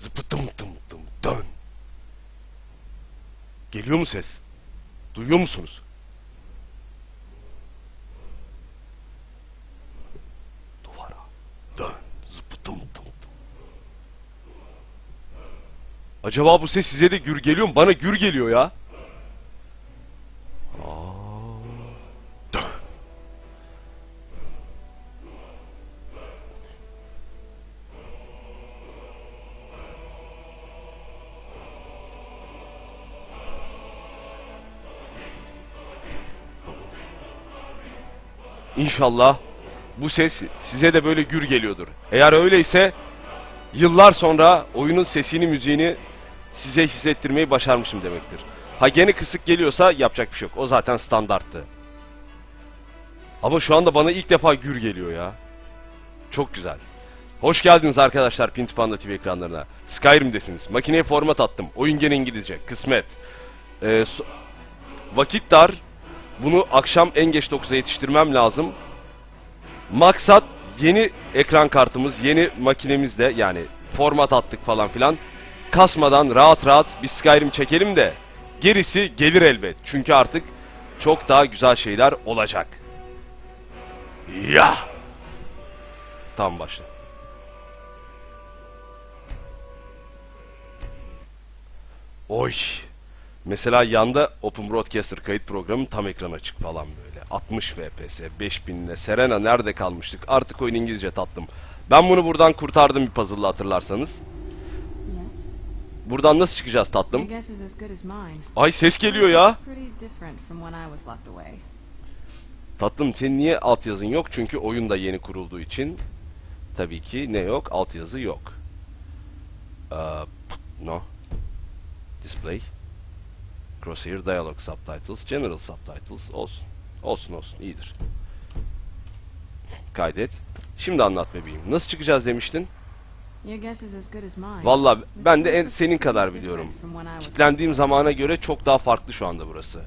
Zıpıtım tım tım dön. Geliyor mu ses? Duyuyor musunuz? Duvara dön. Zıpıtım tım tım. Acaba bu ses size de gür geliyor mu? Bana gür geliyor ya. İnşallah bu ses size de böyle gür geliyordur. Eğer öyleyse yıllar sonra oyunun sesini müziğini size hissettirmeyi başarmışım demektir. Ha gene kısık geliyorsa yapacak bir şey yok. O zaten standarttı. Ama şu anda bana ilk defa gür geliyor ya. Çok güzel. Hoş geldiniz arkadaşlar Pinti Panda TV ekranlarına. Skyrim'desiniz. Makineye format attım. Oyun gene İngilizce. Kısmet. Ee, so- vakit dar. Bunu akşam en geç 9'a yetiştirmem lazım. Maksat yeni ekran kartımız, yeni makinemizde yani format attık falan filan. Kasmadan rahat rahat bir Skyrim çekelim de gerisi gelir elbet. Çünkü artık çok daha güzel şeyler olacak. Ya! Tam başla. Oy! Mesela yanda Open Broadcaster kayıt programı tam ekran açık falan böyle. 60 FPS, 5000 ile Serena nerede kalmıştık? Artık oyun İngilizce tatlım. Ben bunu buradan kurtardım bir puzzle'la hatırlarsanız. Buradan nasıl çıkacağız tatlım? Ay ses geliyor ya. Tatlım senin niye altyazın yok? Çünkü oyun da yeni kurulduğu için. Tabii ki ne yok? Altyazı yok. Ee, no. Display. Crosshair Dialog Subtitles. General Subtitles. Olsun. Olsun olsun. iyidir. Kaydet. Şimdi anlat bebeğim. Nasıl çıkacağız demiştin? Valla ben de en, senin kadar biliyorum. Kitlendiğim zamana göre çok daha farklı şu anda burası.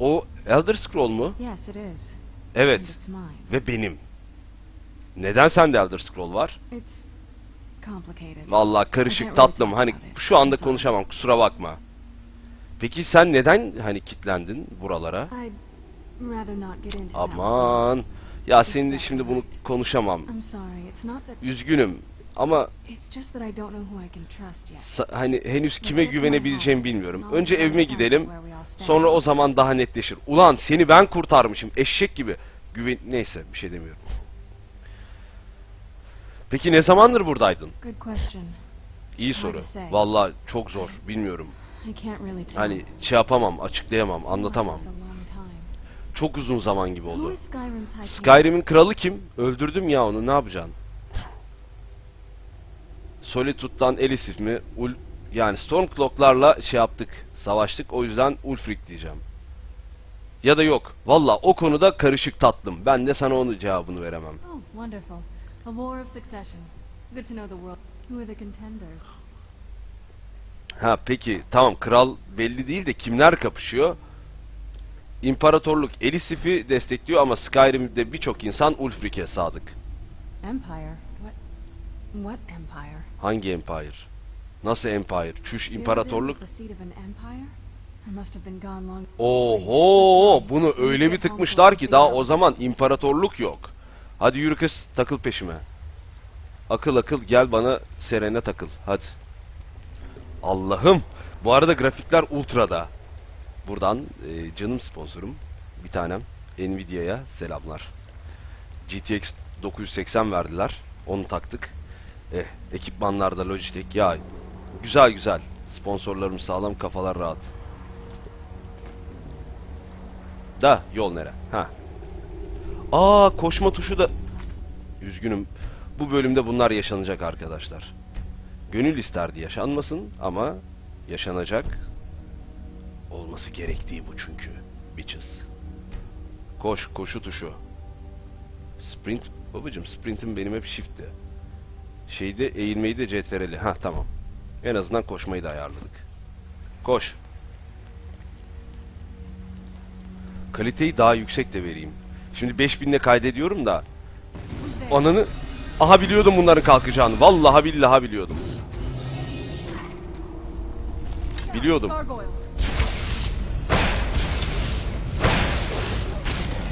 O Elder Scroll mu? Evet. Ve benim. Neden sende Elder Scroll var? Vallahi karışık tatlım. Hani şu anda konuşamam kusura bakma. Peki sen neden hani kitlendin buralara? Aman. Ya seninle şimdi bunu konuşamam. Üzgünüm ama hani henüz kime güvenebileceğimi bilmiyorum. Önce evime gidelim. Sonra o zaman daha netleşir. Ulan seni ben kurtarmışım eşek gibi. Güven neyse bir şey demiyorum. Peki ne zamandır buradaydın? İyi soru. Vallahi çok zor. Bilmiyorum. I can't really tell. Hani şey yapamam, açıklayamam, anlatamam. Çok uzun zaman gibi oldu. Skyrim'in kralı kim? Öldürdüm ya onu. Ne yapacaksın? Solitude'dan Elisif mi? Ul yani Stormcloak'larla şey yaptık. Savaştık. O yüzden Ulfric diyeceğim. Ya da yok. Valla o konuda karışık tatlım. Ben de sana onun cevabını veremem. Oh, wonderful. A war of succession. Good to know the world. Who are the contenders? Ha peki tamam kral belli değil de kimler kapışıyor? İmparatorluk Elisif'i destekliyor ama Skyrim'de birçok insan Ulfric'e sadık. Empire? What? What empire? Hangi empire? Nasıl empire? Çüş imparatorluk. Oho bunu öyle bir tıkmışlar ki daha o zaman imparatorluk yok. Hadi yürü kız takıl peşime. Akıl akıl gel bana Serene takıl hadi. Allah'ım bu arada grafikler ultrada. Buradan e, canım sponsorum bir tanem Nvidia'ya selamlar. GTX 980 verdiler. Onu taktık. Eh, ekipmanlarda Logitech ya güzel güzel. Sponsorlarım sağlam kafalar rahat. Da yol nere? Ha. Aa koşma tuşu da üzgünüm. Bu bölümde bunlar yaşanacak arkadaşlar. Gönül isterdi yaşanmasın ama yaşanacak. Olması gerektiği bu çünkü. Bitches. Koş koşu tuşu. Sprint babacım sprintim benim hep shift'ti. Şeyde eğilmeyi de CTRL'i. Ha tamam. En azından koşmayı da ayarladık. Koş. Kaliteyi daha yüksek de vereyim. Şimdi 5000 ile kaydediyorum da ananı aha biliyordum bunların kalkacağını. Vallahi billahi biliyordum. Biliyordum.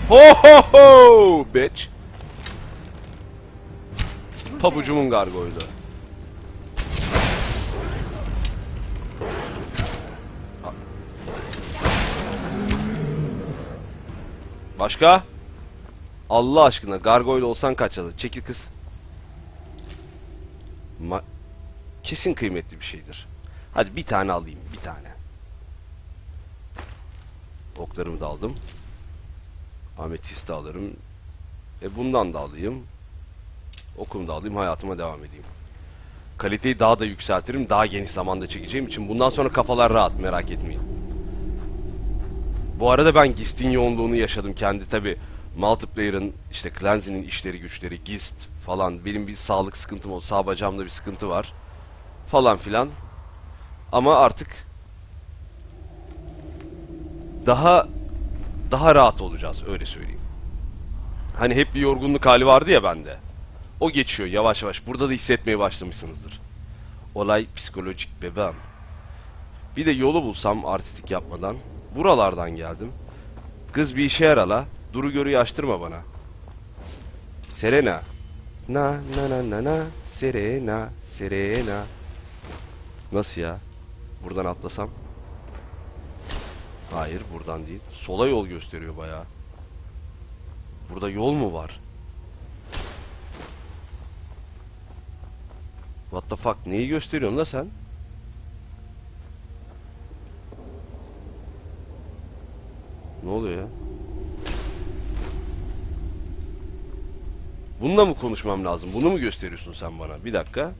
Ho ho ho bitch. Pabucumun gargoylu. Başka? Allah aşkına gargoyle olsan kaç alır? Çekil kız. Ma Kesin kıymetli bir şeydir. Hadi bir tane alayım, bir tane. Oklarımı da aldım. Ametist de alırım. E bundan da alayım. Okumu da alayım, hayatıma devam edeyim. Kaliteyi daha da yükseltirim, daha geniş zamanda çekeceğim için bundan sonra kafalar rahat, merak etmeyin. Bu arada ben GIST'in yoğunluğunu yaşadım kendi tabi. Multiplayer'ın, işte Clancy'nin işleri güçleri, GIST falan. Benim bir sağlık sıkıntım oldu, sağ bacağımda bir sıkıntı var. Falan filan. Ama artık daha daha rahat olacağız öyle söyleyeyim. Hani hep bir yorgunluk hali vardı ya bende. O geçiyor yavaş yavaş. Burada da hissetmeye başlamışsınızdır. Olay psikolojik bebeğim. Bir de yolu bulsam artistik yapmadan. Buralardan geldim. Kız bir işe yarala. Duru görüyü açtırma bana. Serena. Na na na na na. Serena. Serena. Nasıl ya? Buradan atlasam? Hayır buradan değil. Sola yol gösteriyor bayağı. Burada yol mu var? What the fuck? Neyi gösteriyorsun la sen? Ne oluyor ya? Bununla mı konuşmam lazım? Bunu mu gösteriyorsun sen bana? Bir dakika.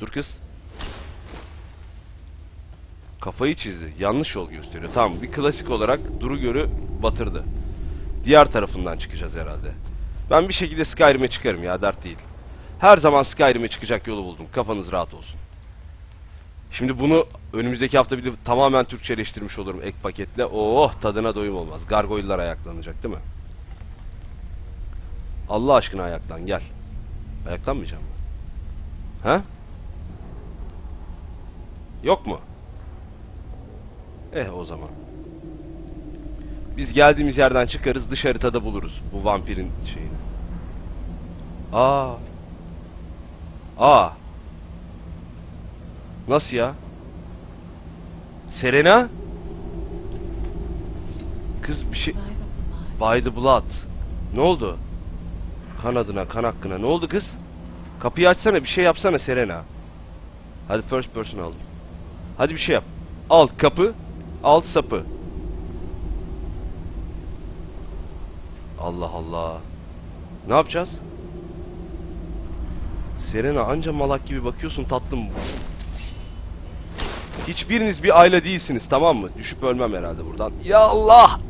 Dur kız. Kafayı çizdi. Yanlış yol gösteriyor. Tamam bir klasik olarak Duru Gör'ü batırdı. Diğer tarafından çıkacağız herhalde. Ben bir şekilde Skyrim'e çıkarım ya dert değil. Her zaman Skyrim'e çıkacak yolu buldum. Kafanız rahat olsun. Şimdi bunu önümüzdeki hafta bir de tamamen Türkçeleştirmiş olurum ek paketle. Oh tadına doyum olmaz. Gargoyle'lar ayaklanacak değil mi? Allah aşkına ayaklan gel. Ayaklanmayacağım mı? Ha? Yok mu? Eh o zaman. Biz geldiğimiz yerden çıkarız dış haritada buluruz bu vampirin şeyini. Aa. Aa. Nasıl ya? Serena? Kız bir şey... By the blood. Ne oldu? Kan adına, kan hakkına. Ne oldu kız? Kapıyı açsana, bir şey yapsana Serena. Hadi first person aldım. Hadi bir şey yap. Al kapı, al sapı. Allah Allah. Ne yapacağız? Serena anca malak gibi bakıyorsun tatlım. Hiçbiriniz bir aile değilsiniz tamam mı? Düşüp ölmem herhalde buradan. Ya Allah!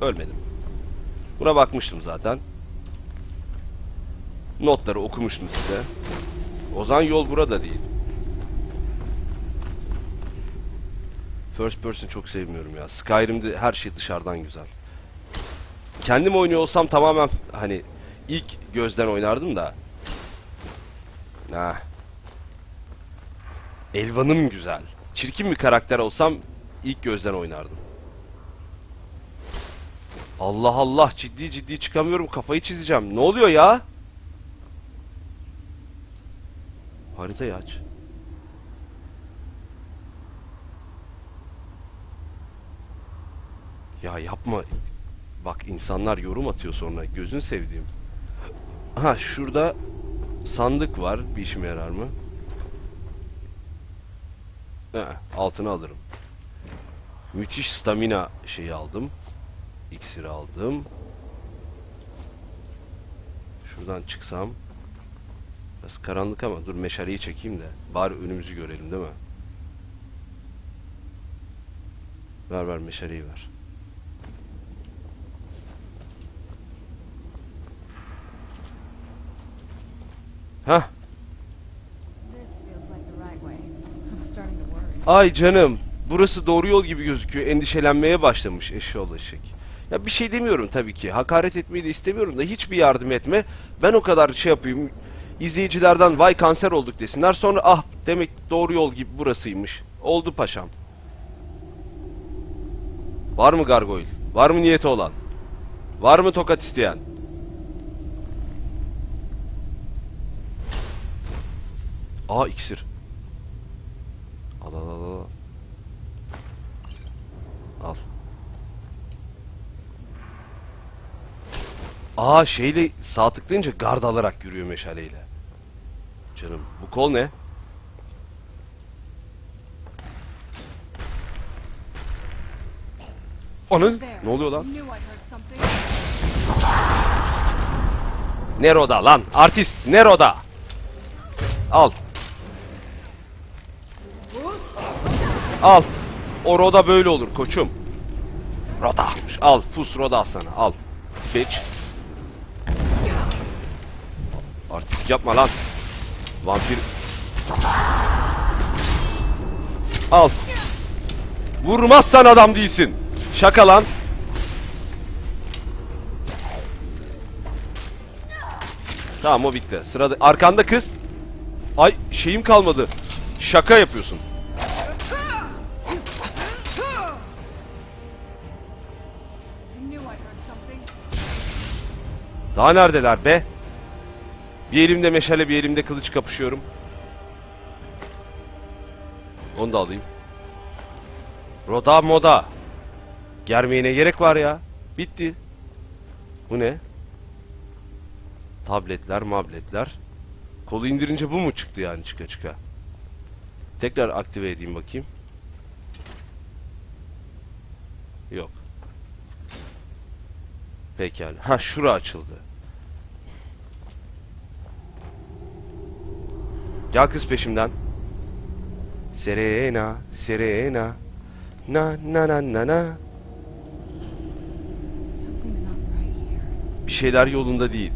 Ölmedim. Buna bakmıştım zaten. Notları okumuştum size. O zaman yol burada değil. First person çok sevmiyorum ya. Skyrim'de her şey dışarıdan güzel. Kendim oynuyor olsam tamamen hani ilk gözden oynardım da. Nah. Elvan'ım güzel. Çirkin bir karakter olsam ilk gözden oynardım. Allah Allah ciddi ciddi çıkamıyorum kafayı çizeceğim. Ne oluyor ya? Haritayı aç. Ya yapma. Bak insanlar yorum atıyor sonra. Gözün sevdiğim. Ha şurada sandık var. Bir işime yarar mı? He, altını alırım. Müthiş stamina şeyi aldım. İksiri aldım. Şuradan çıksam. Biraz karanlık ama dur meşaleyi çekeyim de. Bari önümüzü görelim değil mi? Ver ver meşaleyi ver. Worry. Ay canım. Burası doğru yol gibi gözüküyor. Endişelenmeye başlamış eşşoğlu eşek. Ya bir şey demiyorum tabii ki. Hakaret etmeyi de istemiyorum da hiçbir yardım etme. Ben o kadar şey yapayım. İzleyicilerden vay kanser olduk desinler. Sonra ah demek doğru yol gibi burasıymış. Oldu paşam. Var mı gargoyle? Var mı niyeti olan? Var mı tokat isteyen? Aa iksir. Al al al al. Al. Aa şeyle sağ tıklayınca gard alarak yürüyor meşaleyle. Canım bu kol ne? Onun ne oluyor lan? Nero'da lan artist Nero'da. Al. Al. O Roda böyle olur koçum. Roda. Al Fus Roda sana al. Bitch. Artistik yapma lan. Vampir. Al. Vurmazsan adam değilsin. Şaka lan. Tamam o bitti. Sırada arkanda kız. Ay şeyim kalmadı. Şaka yapıyorsun. Daha neredeler be? Bir elimde meşale bir elimde kılıç kapışıyorum. Onu da alayım. Roda moda. Germeye ne gerek var ya? Bitti. Bu ne? Tabletler, mabletler. Kolu indirince bu mu çıktı yani çıka çıka? Tekrar aktive edeyim bakayım. Yok. Pekala. Ha şura açıldı. Gel kız peşimden. Serena, Serena. Na na na na na. Something's not right here. Bir şeyler yolunda değil.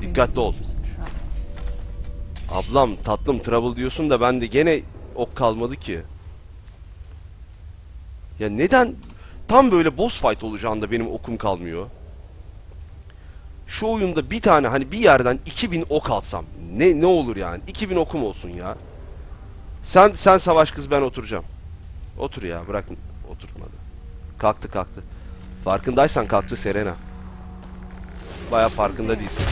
Dikkatli ol. Ablam tatlım trouble diyorsun da ben de gene ok kalmadı ki. Ya neden tam böyle boss fight olacağında benim okum kalmıyor? Şu oyunda bir tane hani bir yerden 2000 ok alsam ne ne olur yani? 2000 okum olsun ya. Sen sen savaş kız ben oturacağım. Otur ya bırak oturtmadı. Kalktı kalktı. Farkındaysan kalktı Serena. Baya farkında değilsin.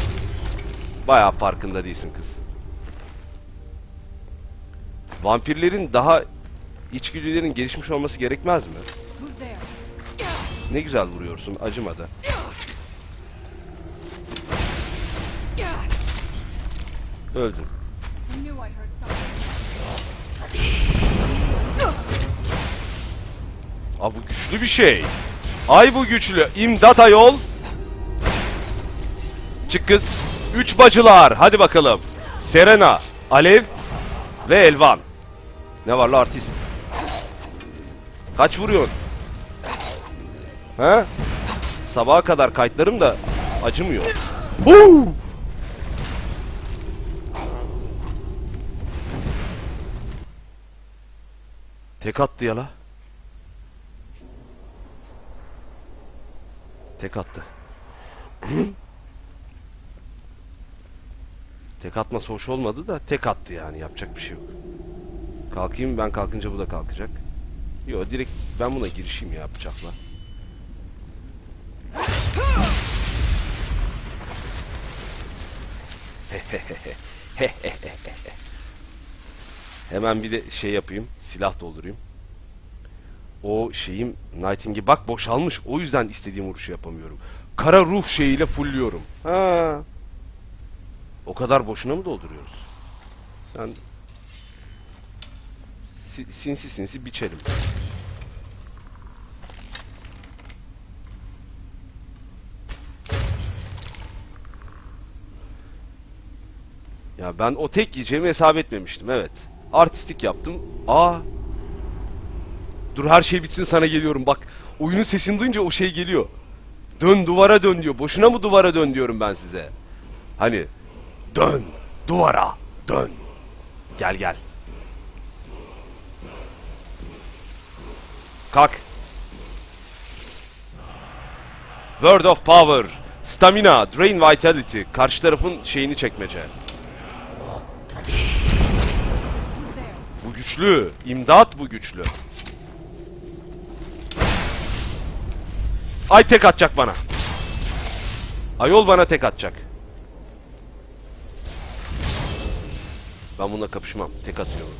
Baya farkında değilsin kız. Vampirlerin daha içgüdülerin gelişmiş olması gerekmez mi? Ne güzel vuruyorsun acımadı. Something. Aa bu güçlü bir şey. Ay bu güçlü. İmdat ayol. Çık kız. Üç bacılar. Hadi bakalım. Serena, Alev ve Elvan. Ne var la artist? Kaç vuruyorsun? He? Sabaha kadar kayıtlarım da acımıyor. Huu! Tek attı ya la. Tek attı. tek atması hoş olmadı da tek attı yani yapacak bir şey yok. Kalkayım ben kalkınca bu da kalkacak. Yo direkt ben buna girişeyim ya bıçakla. Hemen bir de şey yapayım. Silah doldurayım. O şeyim Nightingale bak boşalmış. O yüzden istediğim vuruşu yapamıyorum. Kara ruh şeyiyle fullüyorum. Ha. O kadar boşuna mı dolduruyoruz? Sen Si- sinsi sinsi biçelim. Ya ben o tek yiyeceğimi hesap etmemiştim evet. Artistik yaptım. Aa. Dur her şey bitsin sana geliyorum bak. Oyunun sesini duyunca o şey geliyor. Dön duvara dön diyor. Boşuna mı duvara dön diyorum ben size. Hani dön duvara dön. Gel gel. Kalk. Word of Power. Stamina. Drain Vitality. Karşı tarafın şeyini çekmece. Güçlü. İmdat bu güçlü. Ay tek atacak bana. Ayol bana tek atacak. Ben bununla kapışmam. Tek atıyorum.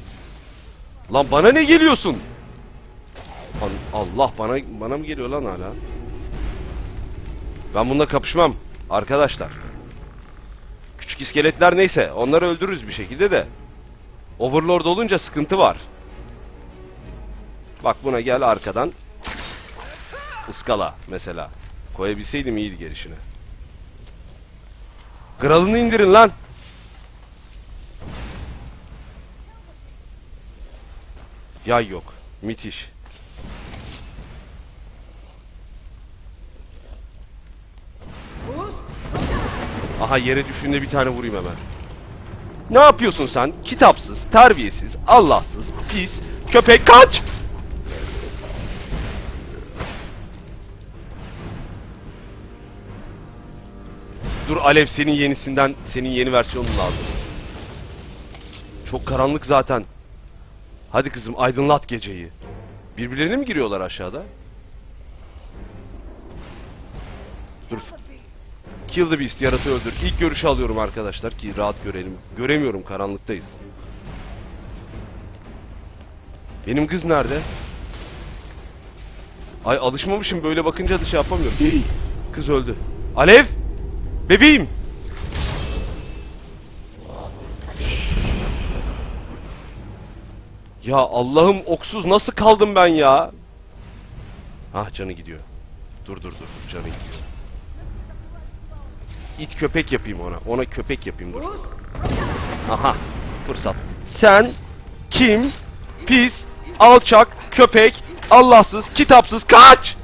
Lan bana ne geliyorsun? Allah bana bana mı geliyor lan hala? Ben bununla kapışmam arkadaşlar. Küçük iskeletler neyse onları öldürürüz bir şekilde de. Overlord olunca sıkıntı var. Bak buna gel arkadan. Iskala mesela. Koyabilseydim iyiydi gelişine. Kralını indirin lan. Yay yok. Müthiş. Aha yere düştüğünde bir tane vurayım hemen. Ne yapıyorsun sen? Kitapsız, terbiyesiz, Allahsız, pis, köpek kaç! Dur Alev senin yenisinden, senin yeni versiyonun lazım. Çok karanlık zaten. Hadi kızım aydınlat geceyi. Birbirlerine mi giriyorlar aşağıda? Dur. Kill the Beast yaratığı öldür. İlk görüşü alıyorum arkadaşlar ki rahat görelim. Göremiyorum karanlıktayız. Benim kız nerede? Ay alışmamışım böyle bakınca da şey yapamıyorum. Kız öldü. Alev! Bebeğim! Ya Allah'ım oksuz nasıl kaldım ben ya? Ah canı gidiyor. Dur dur dur canı gidiyor. İt köpek yapayım ona. Ona köpek yapayım dur. Aha fırsat. Sen kim? Pis, alçak, köpek, Allahsız, kitapsız kaç!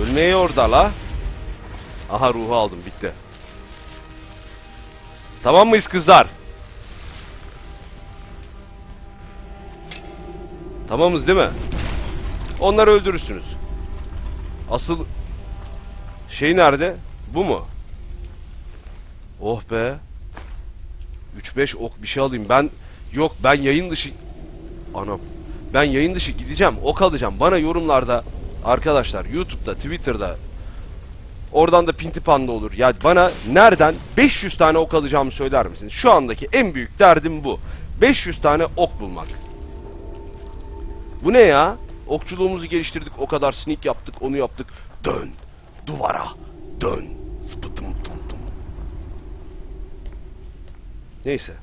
Ölmeye orada la. Aha ruhu aldım bitti. Tamam mıyız kızlar? Tamamız değil mi? Onları öldürürsünüz. Asıl şey nerede? Bu mu? Oh be. 3-5 ok bir şey alayım. Ben yok ben yayın dışı Anam. Ben yayın dışı gideceğim. Ok alacağım. Bana yorumlarda arkadaşlar YouTube'da, Twitter'da oradan da Pintipan'da olur. Ya bana nereden 500 tane ok alacağımı söyler misiniz? Şu andaki en büyük derdim bu. 500 tane ok bulmak. Bu ne ya? Okçuluğumuzu geliştirdik. O kadar sneak yaptık. Onu yaptık. Dön. Duvara. Dön. Sıpıtım tum tum. Neyse.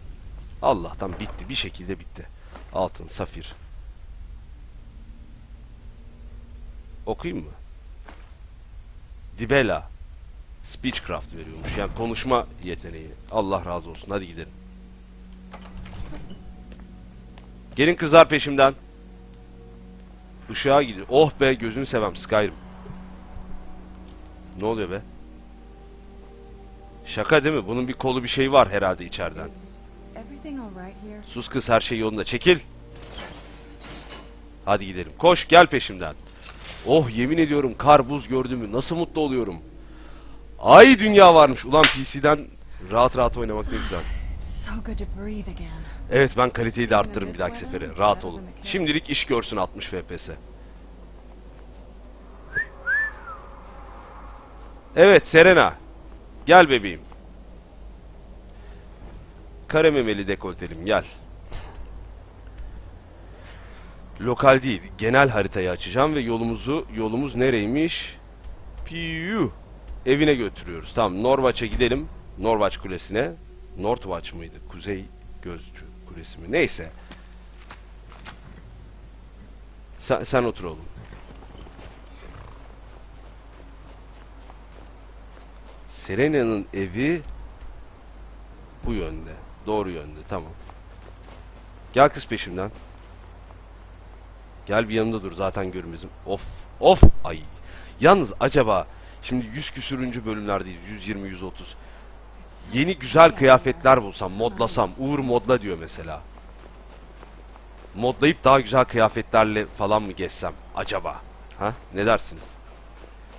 Allah'tan bitti. Bir şekilde bitti. Altın, safir. Okuyayım mı? Dibela. Speechcraft veriyormuş. Yani konuşma yeteneği. Allah razı olsun. Hadi gidelim. Gelin kızlar peşimden. Işığa gidiyor. Oh be gözünü sevem Skyrim. Ne oluyor be? Şaka değil mi? Bunun bir kolu bir şey var herhalde içeriden. Sus kız her şey yolunda. Çekil. Hadi gidelim. Koş gel peşimden. Oh yemin ediyorum kar buz gördüğümü nasıl mutlu oluyorum. Ay dünya varmış. Ulan PC'den rahat rahat oynamak ne güzel. Evet ben kaliteyi de arttırırım bir dahaki sefere. Rahat olun. Şimdilik iş görsün 60 FPS. Evet Serena. Gel bebeğim. Kare memeli dekoltelim gel. Lokal değil, genel haritayı açacağım ve yolumuzu, yolumuz nereymiş? Piyu. Evine götürüyoruz. Tamam, Norvaç'a gidelim. Norvaç Kulesi'ne. Northwatch mıydı? Kuzey Gözcü Kulesi mi? Neyse. Sen, sen otur oğlum. Serena'nın evi bu yönde. Doğru yönde. Tamam. Gel kız peşimden. Gel bir yanımda dur. Zaten görünmezim. Of. Of. Ay. Yalnız acaba şimdi 100 küsürüncü bölümlerdeyiz. 120 130. Yeni güzel kıyafetler bulsam, modlasam. Uğur modla diyor mesela. Modlayıp daha güzel kıyafetlerle falan mı gezsem acaba? Ha? Ne dersiniz?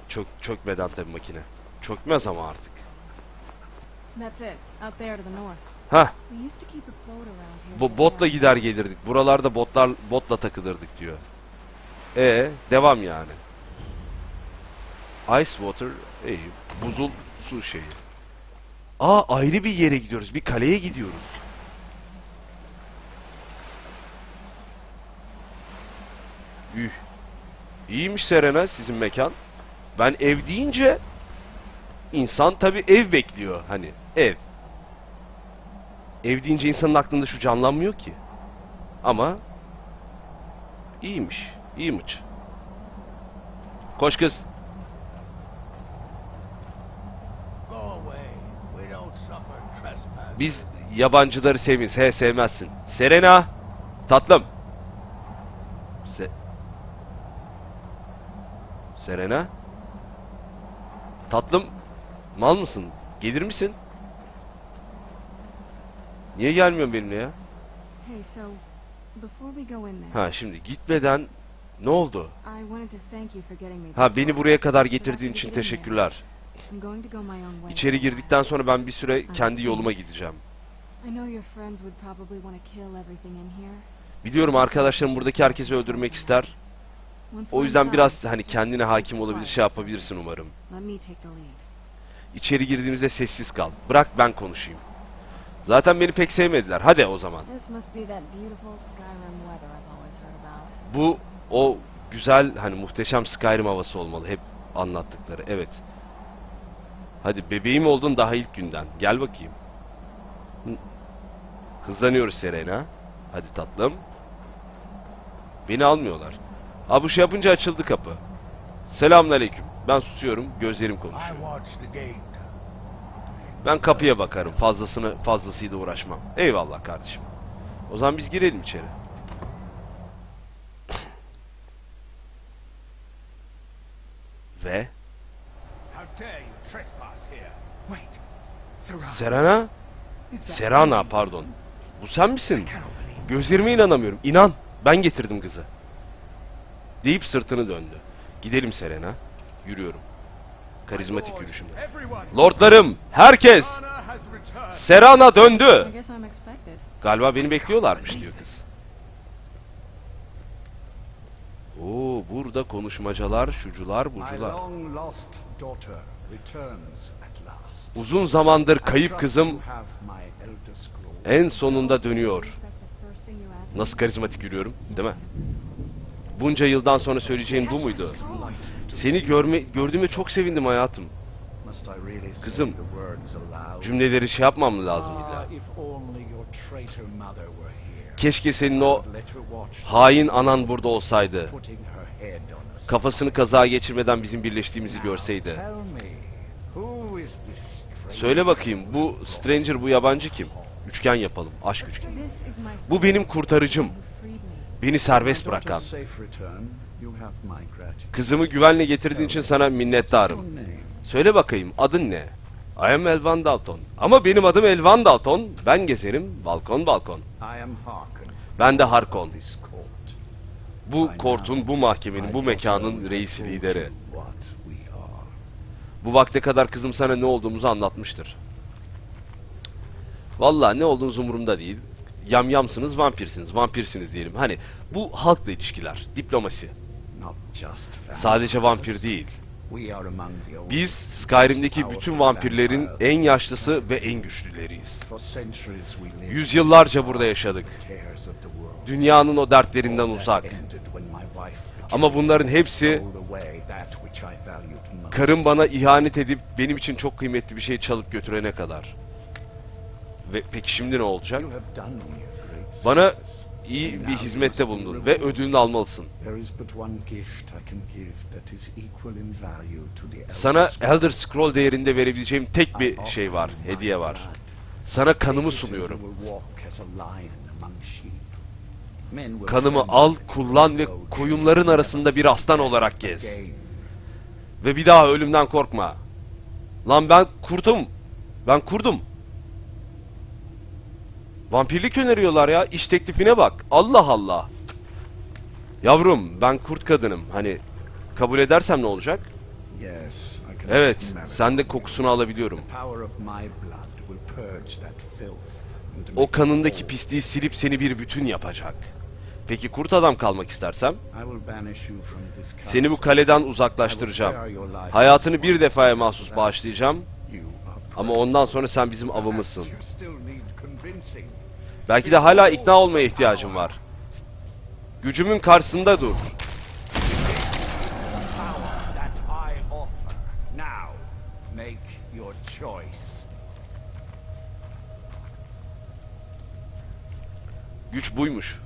Çök çökmeden tabii makine. Çökmez ama artık. That's it. Out there to the north. Hah We used to keep a boat around here. bu botla gider gelirdik. Buralarda botlar botla takılırdık diyor. E devam yani. Ice water iyi. Buzul su şeyi. Aa ayrı bir yere gidiyoruz. Bir kaleye gidiyoruz. Üh. İyiymiş Serena sizin mekan. Ben ev deyince insan tabi ev bekliyor hani ev. Ev deyince insanın aklında şu canlanmıyor ki. Ama iyiymiş. İyi mıç. Koş kız. Biz yabancıları sevmeyiz. He sevmezsin. Serena. Tatlım. Se Serena. Tatlım. Mal mısın? Gelir misin? Niye gelmiyorsun benimle ya? Ha şimdi gitmeden ne oldu? Ha beni buraya kadar getirdiğin için teşekkürler. İçeri girdikten sonra ben bir süre kendi yoluma gideceğim. Biliyorum arkadaşlarım buradaki herkesi öldürmek ister. O yüzden biraz hani kendine hakim olabilir, şey yapabilirsin umarım. İçeri girdiğimizde sessiz kal. Bırak ben konuşayım. Zaten beni pek sevmediler. Hadi o zaman. Bu o güzel hani muhteşem Skyrim havası olmalı. Hep anlattıkları. Evet. Hadi bebeğim oldun daha ilk günden. Gel bakayım. Hı. Hızlanıyoruz Serena. Hadi tatlım. Beni almıyorlar. Ha bu şey yapınca açıldı kapı. Selamünaleyküm. Ben susuyorum. Gözlerim konuşuyor. Ben kapıya bakarım. Fazlasını fazlasıyla uğraşmam. Eyvallah kardeşim. O zaman biz girelim içeri. Ve Serena? Serana pardon. Bu sen misin? Gözlerime inanamıyorum. İnan. Ben getirdim kızı. Deyip sırtını döndü. Gidelim Serena. Yürüyorum. Karizmatik. Everyone. Lordlarım, herkes. Serana döndü. Galiba beni bekliyorlarmış diyor kız. Oo burada konuşmacalar, şucular, bucular. Uzun zamandır kayıp kızım en sonunda dönüyor. Nasıl karizmatik yürüyorum, değil mi? Bunca yıldan sonra söyleyeceğin bu muydu? Seni görme gördüğüme çok sevindim hayatım. Kızım? Cümleleri şey yapmam mı lazım illa? Ah, here. Keşke senin o hain anan burada olsaydı. Kafasını kazağa geçirmeden bizim birleştiğimizi görseydi. Söyle bakayım bu stranger bu yabancı kim? Üçgen yapalım. Aşk üçgeni. Bu benim kurtarıcım. Beni serbest bırakan. Kızımı güvenle getirdiğin için sana minnettarım. Söyle bakayım adın ne? I am Elvan Dalton. Ama benim adım Elvan Dalton. Ben gezerim balkon balkon. Ben de Harkon. Bu kortun, bu mahkemenin, bu mekanın reisi lideri. Bu vakte kadar kızım sana ne olduğumuzu anlatmıştır. Vallahi ne olduğunuz umurumda değil. Yamyamsınız, vampirsiniz, vampirsiniz diyelim. Hani bu halkla ilişkiler, diplomasi. Sadece vampir değil. Biz Skyrim'deki bütün vampirlerin en yaşlısı ve en güçlüleriyiz. Yüzyıllarca burada yaşadık. Dünyanın o dertlerinden uzak. Ama bunların hepsi karım bana ihanet edip benim için çok kıymetli bir şey çalıp götürene kadar. Ve peki şimdi ne olacak? Bana iyi bir hizmette bulundun ve ödülünü almalısın. Sana. Elder Scroll değerinde verebileceğim tek bir şey var, hediye var. Sana kanımı sunuyorum. Kanımı al, kullan ve koyunların arasında bir aslan olarak gez. Ve bir daha ölümden korkma. Lan ben kurtum. Ben kurdum. Vampirlik öneriyorlar ya. İş teklifine bak. Allah Allah. Yavrum ben kurt kadınım. Hani kabul edersem ne olacak? Yes, I can Evet. Sen de kokusunu alabiliyorum. O kanındaki pisliği silip seni bir bütün yapacak. Peki kurt adam kalmak istersem seni bu kaleden uzaklaştıracağım. Hayatını bir defaya mahsus bağışlayacağım ama ondan sonra sen bizim avımızsın. Belki de hala ikna olmaya ihtiyacım var. Gücümün karşısında dur. Power that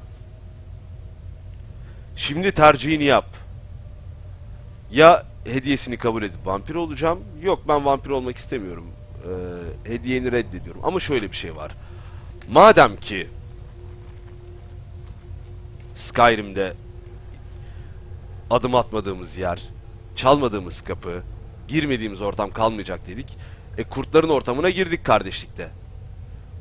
Şimdi tercihini yap. Ya hediyesini kabul edip vampir olacağım. Yok ben vampir olmak istemiyorum. Ee, hediyeni reddediyorum. Ama şöyle bir şey var. Madem ki Skyrim'de adım atmadığımız yer, çalmadığımız kapı, girmediğimiz ortam kalmayacak dedik. E kurtların ortamına girdik kardeşlikte.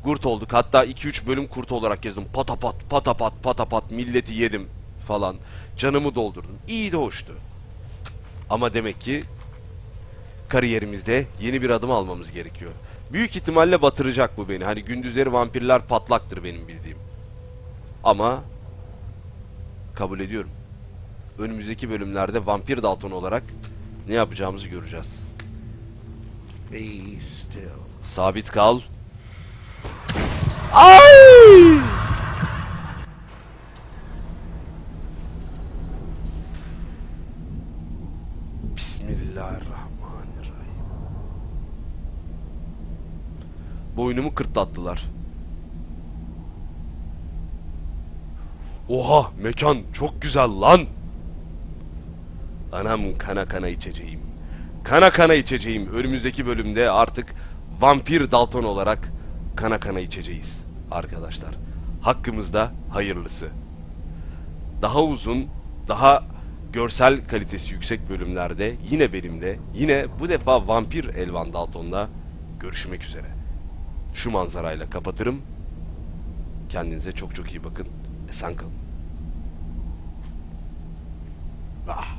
Kurt olduk. Hatta 2-3 bölüm kurt olarak gezdim. Patapat, patapat, patapat milleti yedim falan. Canımı doldurdum. İyi de hoştu. Ama demek ki kariyerimizde yeni bir adım almamız gerekiyor. Büyük ihtimalle batıracak bu beni. Hani gündüzleri vampirler patlaktır benim bildiğim. Ama kabul ediyorum. Önümüzdeki bölümlerde vampir Dalton olarak ne yapacağımızı göreceğiz. Be still. Sabit kal. Ay! Bismillahirrahmanirrahim. Boynumu kırtlattılar. Oha mekan çok güzel lan. Anam kana kana içeceğim. Kana kana içeceğim. Önümüzdeki bölümde artık vampir Dalton olarak kana kana içeceğiz arkadaşlar. Hakkımızda hayırlısı. Daha uzun, daha görsel kalitesi yüksek bölümlerde yine benimle, yine bu defa vampir Elvan Dalton'la görüşmek üzere. Şu manzarayla kapatırım. Kendinize çok çok iyi bakın. Esen kalın. Ah.